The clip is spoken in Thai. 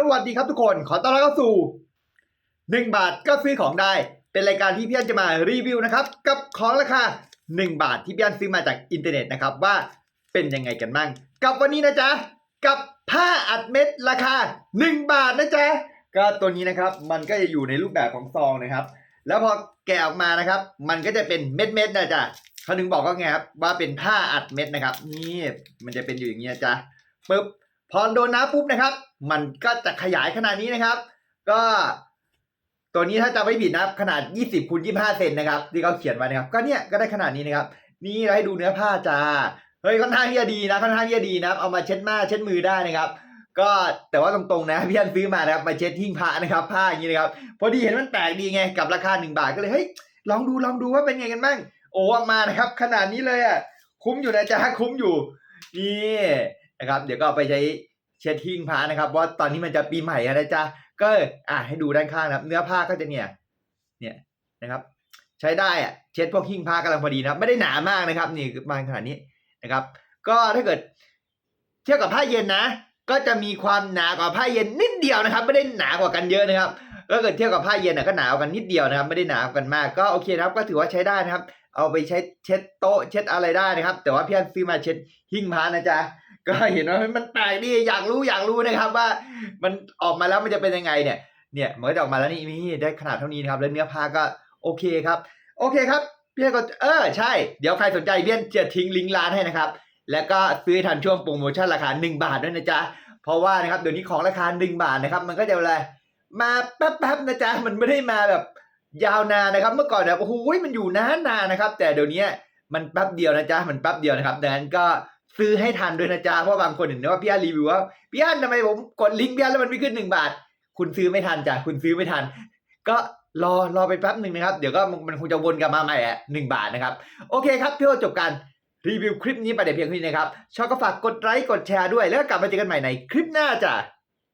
สวัสดีครับทุกคน ขอต้อนรับเข้าสู่ 1 บาทก็ซื้อของได้ เป็นรายการที่พี่อันจะมารีวิวนะครับ กับของราคา 1 บาทที่พี่อันซื้อมาจากอินเทอร์เน็ตนะครับว่าเป็นยังไงกันบ้าง กับวันนี้นะจ๊ะ กับผ้าอัดเม็ดราคา 1 บาทนะจ๊ะ ก็ตัวนี้นะครับมันก็จะอยู่ในรูปแบบของซองนะครับ แล้วพอแกะออกมานะครับ มันก็จะเป็นเม็ดเม็ดๆนะจ๊ะเขาถึงบอกว่าไงครับว่าเป็นผ้าอัดเม็ดนะครับ นี่มันจะเป็นอยู่อย่างนี้นะจ๊ะปึ๊บ พอโดนน้ำปุ๊บนะครับ มันก็จะขยายขนาดนี้นะครับ ก็ตัวนี้ถ้าจำไม่ผิดนะขนาด 20คูณ25 เซนนะครับ ที่เขาเขียนไว้นะครับ ก็เนี่ยก็ได้ขนาดนี้นะครับ นี่เราให้ดูเนื้อผ้าจ้าเฮ้ยค่อนข้างที่จะดีนะค่อนข้างที่จะดีนะเอามาเช็ดหน้าเช็ดมือได้นะครับ ก็แต่ว่าตรงๆนะพี่อันซื้อมานะครับมาเช็ดทิ้งผ้านะครับ ผ้าอย่างนี้นะครับ พอดีเห็นมันแปลกดีไงกับราคาหนึ่งบาทก็เลยเฮ้ยลองดูลองดูว่าเป็นไงกันบ้างโอ้มานะครับ ขนาดนี้เลยอะคุ้มอยู่นะจ๊ะคุ้มอยู่นี่ นะครับ เดี๋ยวก็ไปใช้เช็ดทิ้งผ้านะครับว่าตอนนี้มันจะปีใหม่แล้วนะจ๊ะก็อะให้ดูด้านข้างนะครับ เนื้อผ้าก็จะเนี่ย เนี่ยนะครับ ใช้ได้อะเช็ดพวกหิ้งผ้ากำลังพอดีนะไม่ได้หนามากนะครับ นี่ประมาณขนาดนี้นะครับ ก็ถ้าเกิด เทียบกับผ้าเย็นนะ ก็จะมีความหนากว่าผ้าเย็นนิดเดียวนะครับ ไม่ได้หนากว่ากันเยอะนะครับก็เกิดเทียบกับผ้าเย็นนะก็หนาวกันนิดเดียวนะครับ ไม่ได้หนาวกันมากก็โอเคนะครับ ก็ถือว่าใช้ได้นะครับ เอาไปใช้เช็ดโต๊ะเช็ดอะไรได้นะครับ แต่ว่าพี่อันซื้อมาเช็ดหิ้งพระนะจ๊ะ ก็เห็นว่ามันแปลกดีอยากรู้อยากรู้นะครับ ว่ามันออกมาแล้วมันจะเป็นยังไงเนี่ย เนี่ยมันก็จะออกมาแล้วนี่นี่ได้ขนาดเท่านี้นะครับ แล้วเนื้อผ้าก็โอเคครับ โอเคครับพี่อันก็เออใช่ เดี๋ยวใครสนใจเพี่อันจะทิ้งลิงก์ร้านให้นะครับ แล้วก็ซื้อทันช่วงโปรโมชั่นราคา 1 บาทด้วยนะจ๊ะ เพราะว่านะครับเดี๋ยวนี้ของราคา 1 บาทนะครับ มันก็จะอะไรมาแป๊บๆนะจ๊ะมันไม่ได้มาแบบยาวนานนะครับ เมื่อก่อนแบบโอ้โหมันอยู่นานๆนะครับ แต่เดี๋ยวนี้มันแป๊บเดียวนะจ๊ะมันแป๊บเดียวนะครับดังนั้นก็ ซื้อให้ทันด้วยนะจ๊ะเพราะบางคนเห็นว่าพี่อันรีวิวว่าพี่อันทำไมผมกดลิงก์พี่อันแล้วมันไม่ขึ้นหนึ่งบาท คุณซื้อไม่ทันจ้ะคุณซื้อไม่ทัน ก็รอรอไปแป๊บหนึ่งนะครับ เดี๋ยวก็มันคงจะวนกลับมาใหม่อะหนึ่งบาทนะครับ โอเคครับพี่โอจบการรีวิวคลิปนี้ไปเดี๋ยวเพียงเท่านี้นะครับชอบก็ฝากกดไลค์กดแชร์ด้วยแล้วก็กลับมาเจอกันใหม่ในคลิปหน้าจ้ะ